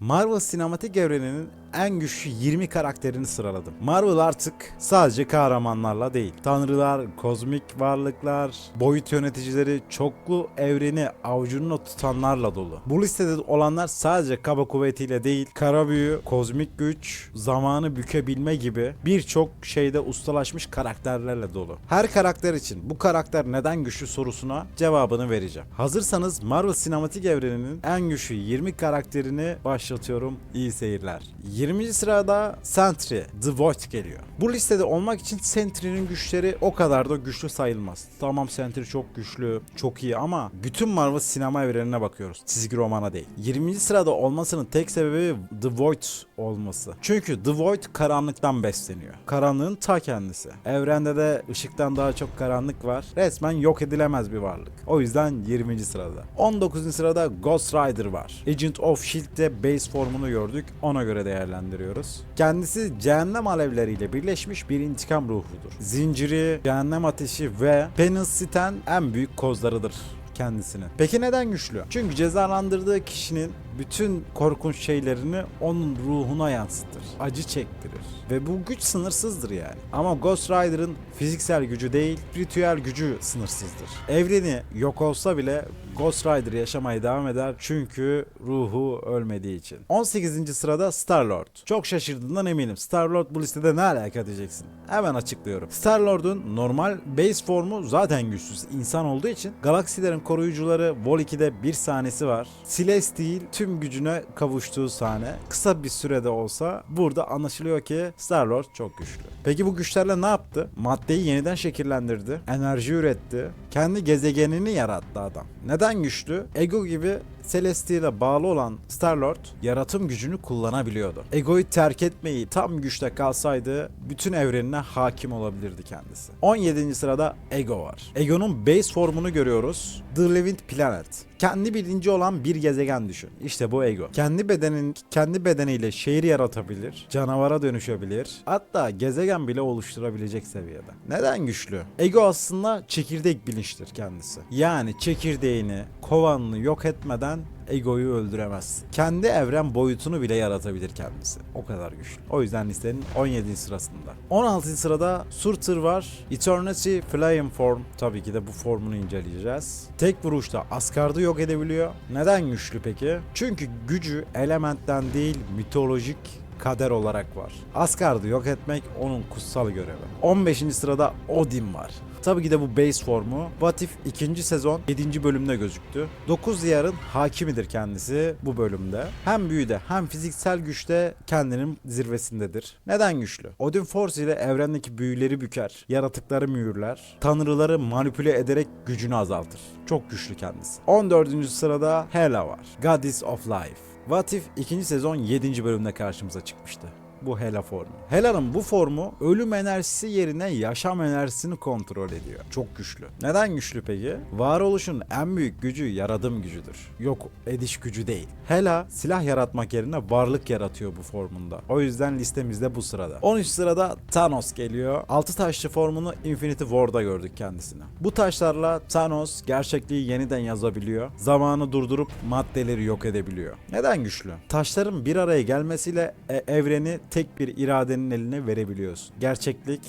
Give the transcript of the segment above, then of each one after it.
Marvel sinematik evreninin en güçlü 20 karakterini sıraladım. Marvel artık sadece kahramanlarla değil, tanrılar, kozmik varlıklar, boyut yöneticileri, çoklu evreni avucunda tutanlarla dolu. Bu listede olanlar sadece kaba kuvvetiyle değil, kara büyü, kozmik güç, zamanı bükebilme gibi birçok şeyde ustalaşmış karakterlerle dolu. Her karakter için bu karakter neden güçlü sorusuna cevabını vereceğim. Hazırsanız Marvel sinematik evreninin en güçlü 20 karakterini başlatıyorum. İyi seyirler. 20. sırada Sentry, The Void geliyor. Bu listede olmak için Sentry'nin güçleri o kadar da güçlü sayılmaz. Tamam Sentry çok güçlü, çok iyi ama bütün Marvel sinema evrenine bakıyoruz. Çizgi romana değil. 20. sırada olmasının tek sebebi The Void olması. Çünkü The Void karanlıktan besleniyor. Karanlığın ta kendisi. Evrende de ışıktan daha çok karanlık var. Resmen yok edilemez bir varlık. O yüzden 20. sırada. 19. sırada Ghost Rider var. Agent of S.H.I.E.L.D'de base formunu gördük. Ona göre değerlendiriyoruz. Kendisi cehennem alevleriyle birleşmiş bir intikam ruhudur. Zinciri, cehennem ateşi ve Penance en büyük kozlarıdır kendisinin. Peki neden güçlü? Çünkü cezalandırdığı kişinin bütün korkunç şeylerini onun ruhuna yansıtır. Acı çektirir. Ve bu güç sınırsızdır yani. Ama Ghost Rider'ın fiziksel gücü değil, ritüel gücü sınırsızdır. Evreni yok olsa bile Ghost Rider yaşamaya devam eder çünkü ruhu ölmediği için. 18. sırada Star-Lord. Çok şaşırdığından eminim. Star-Lord bu listede ne alaka diyeceksin. Hemen açıklıyorum. Star-Lord'un normal base formu zaten güçsüz. insan olduğu için galaksilerin koruyucuları Vol 2'de bir sahnesi var. Celestial tüm gücüne kavuştuğu sahne. Kısa bir sürede olsa burada anlaşılıyor ki Star-Lord çok güçlü. Peki bu güçlerle ne yaptı? Maddeyi yeniden şekillendirdi. Enerji üretti. Kendi gezegenini yarattı adam. Neden güçlü? Ego gibi Celestial'e bağlı olan Star-Lord yaratım gücünü kullanabiliyordu. Egoyu terk etmeyi tam güçte kalsaydı bütün evrenine hakim olabilirdi kendisi. 17. sırada Ego var. Ego'nun base formunu görüyoruz. The Living Planet. Kendi bilinci olan bir gezegen düşün. İşte bu Ego. Kendi bedenin kendi bedeniyle şehir yaratabilir, canavara dönüşebilir. Hatta gezegen bile oluşturabilecek seviyede. Neden güçlü? Ego aslında çekirdek bilinçtir kendisi. Yani çekirdeğini, kovanını yok etmeden egoyu öldüremez. Kendi evren boyutunu bile yaratabilir kendisi. O kadar güçlü. O yüzden listenin 17. sırasında. 16. sırada Surtur var. Eternity Flame Form. Tabii ki de bu formunu inceleyeceğiz. Tek vuruşta Asgard'ı yok edebiliyor. Neden güçlü peki? Çünkü gücü elementten değil mitolojik kader olarak var. Asgard'ı yok etmek onun kutsal görevi. 15. sırada Odin var. Tabii ki de bu base formu. What If 2. sezon 7. bölümde gözüktü. 9 diyarın hakimidir kendisi bu bölümde. Hem büyüde hem fiziksel güçte kendinin zirvesindedir. Neden güçlü? Odin Force ile evrendeki büyüleri büker, yaratıkları mühürler, tanrıları manipüle ederek gücünü azaltır. Çok güçlü kendisi. 14. sırada Hela var. Goddess of Life. What If 2. sezon 7. bölümde karşımıza çıkmıştı bu Hela formu. Hela'nın bu formu ölüm enerjisi yerine yaşam enerjisini kontrol ediyor. Çok güçlü. Neden güçlü peki? Varoluşun en büyük gücü yaradım gücüdür. Yok ediş gücü değil. Hela silah yaratmak yerine varlık yaratıyor bu formunda. O yüzden listemizde bu sırada. 13 sırada Thanos geliyor. Altı taşlı formunu Infinity War'da gördük kendisini. Bu taşlarla Thanos gerçekliği yeniden yazabiliyor. Zamanı durdurup maddeleri yok edebiliyor. Neden güçlü? Taşların bir araya gelmesiyle e- evreni tek bir iradenin eline verebiliyorsun. Gerçeklik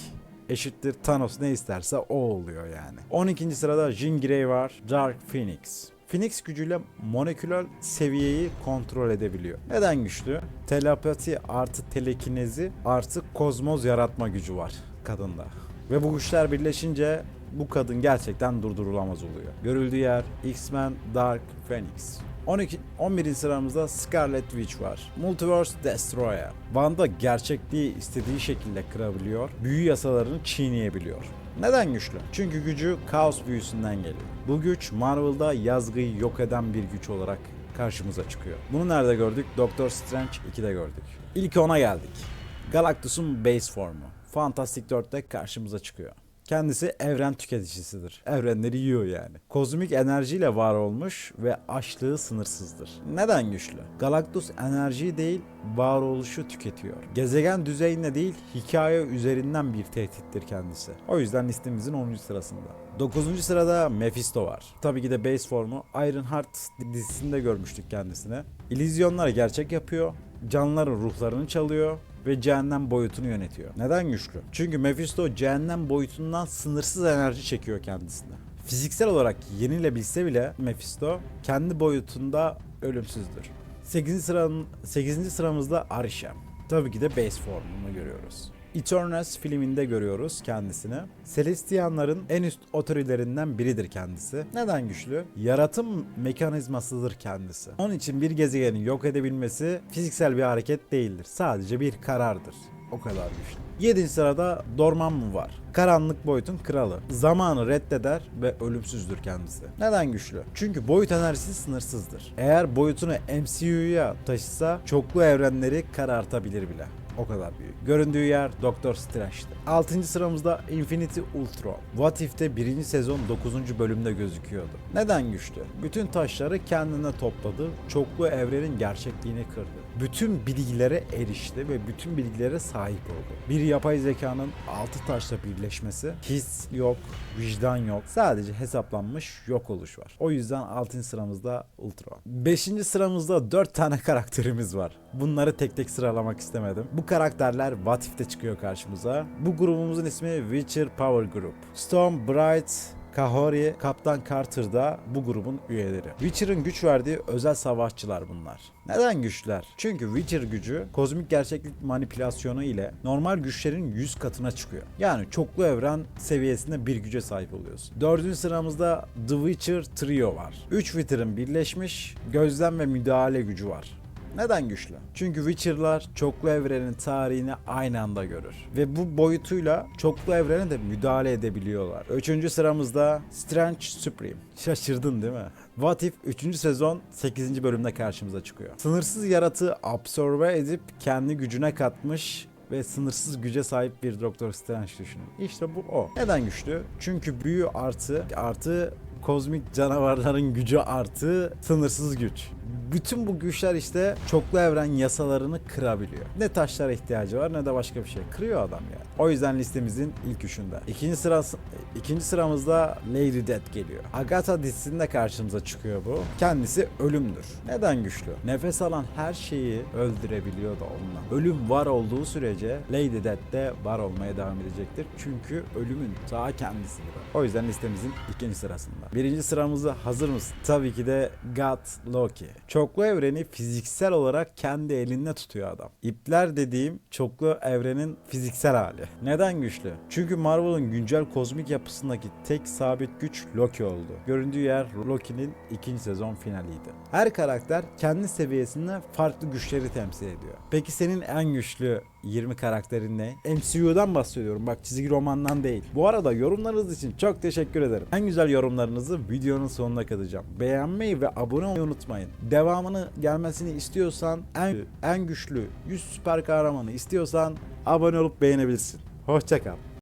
eşittir Thanos ne isterse o oluyor yani. 12. sırada Jean Grey var. Dark Phoenix. Phoenix gücüyle moleküler seviyeyi kontrol edebiliyor. Neden güçlü? Telepati artı telekinezi artı kozmoz yaratma gücü var kadında. Ve bu güçler birleşince bu kadın gerçekten durdurulamaz oluyor. Görüldüğü yer X-Men Dark Phoenix. 12, 11. sıramızda Scarlet Witch var. Multiverse Destroyer. Wanda gerçekliği istediği şekilde kırabiliyor. Büyü yasalarını çiğneyebiliyor. Neden güçlü? Çünkü gücü kaos büyüsünden geliyor. Bu güç Marvel'da yazgıyı yok eden bir güç olarak karşımıza çıkıyor. Bunu nerede gördük? Doctor Strange 2'de gördük. İlk ona geldik. Galactus'un base formu. Fantastic 4'te karşımıza çıkıyor. Kendisi evren tüketicisidir. Evrenleri yiyor yani. Kozmik enerjiyle var olmuş ve açlığı sınırsızdır. Neden güçlü? Galactus enerjiyi değil, varoluşu tüketiyor. Gezegen düzeyinde değil, hikaye üzerinden bir tehdittir kendisi. O yüzden listemizin 10. sırasında. 9. sırada Mephisto var. Tabii ki de base formu Ironheart dizisinde görmüştük kendisini. İllüzyonları gerçek yapıyor, canlıların ruhlarını çalıyor ve cehennem boyutunu yönetiyor. Neden güçlü? Çünkü Mephisto cehennem boyutundan sınırsız enerji çekiyor kendisine. Fiziksel olarak yenilebilse bile Mephisto kendi boyutunda ölümsüzdür. 8. sıranın 8. sıramızda Arishem. Tabii ki de base formunu görüyoruz. Eternals filminde görüyoruz kendisini. Celestianların en üst otorilerinden biridir kendisi. Neden güçlü? Yaratım mekanizmasıdır kendisi. Onun için bir gezegeni yok edebilmesi fiziksel bir hareket değildir. Sadece bir karardır. O kadar güçlü. 7. sırada Dormammu var. Karanlık boyutun kralı. Zamanı reddeder ve ölümsüzdür kendisi. Neden güçlü? Çünkü boyut enerjisi sınırsızdır. Eğer boyutunu MCU'ya taşısa çoklu evrenleri karartabilir bile. O kadar büyük. Göründüğü yer Doktor Strange'ti. 6. sıramızda Infinity Ultron. What If'te 1. sezon 9. bölümde gözüküyordu. Neden güçlü? Bütün taşları kendine topladı, çoklu evrenin gerçekliğini kırdı. Bütün bilgilere erişti ve bütün bilgilere sahip oldu. Bir yapay zekanın 6 taşla birleşmesi, his yok, vicdan yok, sadece hesaplanmış yok oluş var. O yüzden 6. sıramızda Ultron. 5. sıramızda 4 tane karakterimiz var. Bunları tek tek sıralamak istemedim. Bu karakterler What If'te çıkıyor karşımıza. Bu grubumuzun ismi Witcher Power Group. Storm, Bright, Kahori, Kaptan Carter da bu grubun üyeleri. Witcher'ın güç verdiği özel savaşçılar bunlar. Neden güçler? Çünkü Witcher gücü kozmik gerçeklik manipülasyonu ile normal güçlerin 100 katına çıkıyor. Yani çoklu evren seviyesinde bir güce sahip oluyorsun. Dördüncü sıramızda The Witcher Trio var. 3 Witcher'ın birleşmiş gözlem ve müdahale gücü var. Neden güçlü? Çünkü Witcher'lar çoklu evrenin tarihini aynı anda görür. Ve bu boyutuyla çoklu evrene de müdahale edebiliyorlar. Üçüncü sıramızda Strange Supreme. Şaşırdın değil mi? What If 3. sezon 8. bölümde karşımıza çıkıyor. Sınırsız yaratığı absorbe edip kendi gücüne katmış ve sınırsız güce sahip bir Doktor Strange düşünün. İşte bu o. Neden güçlü? Çünkü büyü artı artı kozmik canavarların gücü artı sınırsız güç. Bütün bu güçler işte çoklu evren yasalarını kırabiliyor. Ne taşlara ihtiyacı var ne de başka bir şey. Kırıyor adam yani. O yüzden listemizin ilk üçünde. İkinci sırası ikinci sıramızda Lady Death geliyor. Agatha dizisinde karşımıza çıkıyor bu. Kendisi ölümdür. Neden güçlü? Nefes alan her şeyi öldürebiliyor da onunla. Ölüm var olduğu sürece Lady Death de var olmaya devam edecektir. Çünkü ölümün ta kendisidir. o. Yüzden listemizin ikinci sırasında. Birinci sıramızda hazır mısın? Tabii ki de God Loki. Çoklu evreni fiziksel olarak kendi elinde tutuyor adam. İpler dediğim çoklu evrenin fiziksel hali. Neden güçlü? Çünkü Marvel'ın güncel kozmik yapısındaki tek sabit güç Loki oldu. Göründüğü yer Loki'nin ikinci sezon finaliydi. Her karakter kendi seviyesinde farklı güçleri temsil ediyor. Peki senin en güçlü 20 karakterin ne? MCU'dan bahsediyorum bak çizgi romandan değil. Bu arada yorumlarınız için çok teşekkür ederim. En güzel yorumlarınızı videonun sonuna katacağım. Beğenmeyi ve abone olmayı unutmayın. Devamını gelmesini istiyorsan en, en güçlü 100 süper kahramanı istiyorsan abone olup beğenebilirsin. Hoşçakal.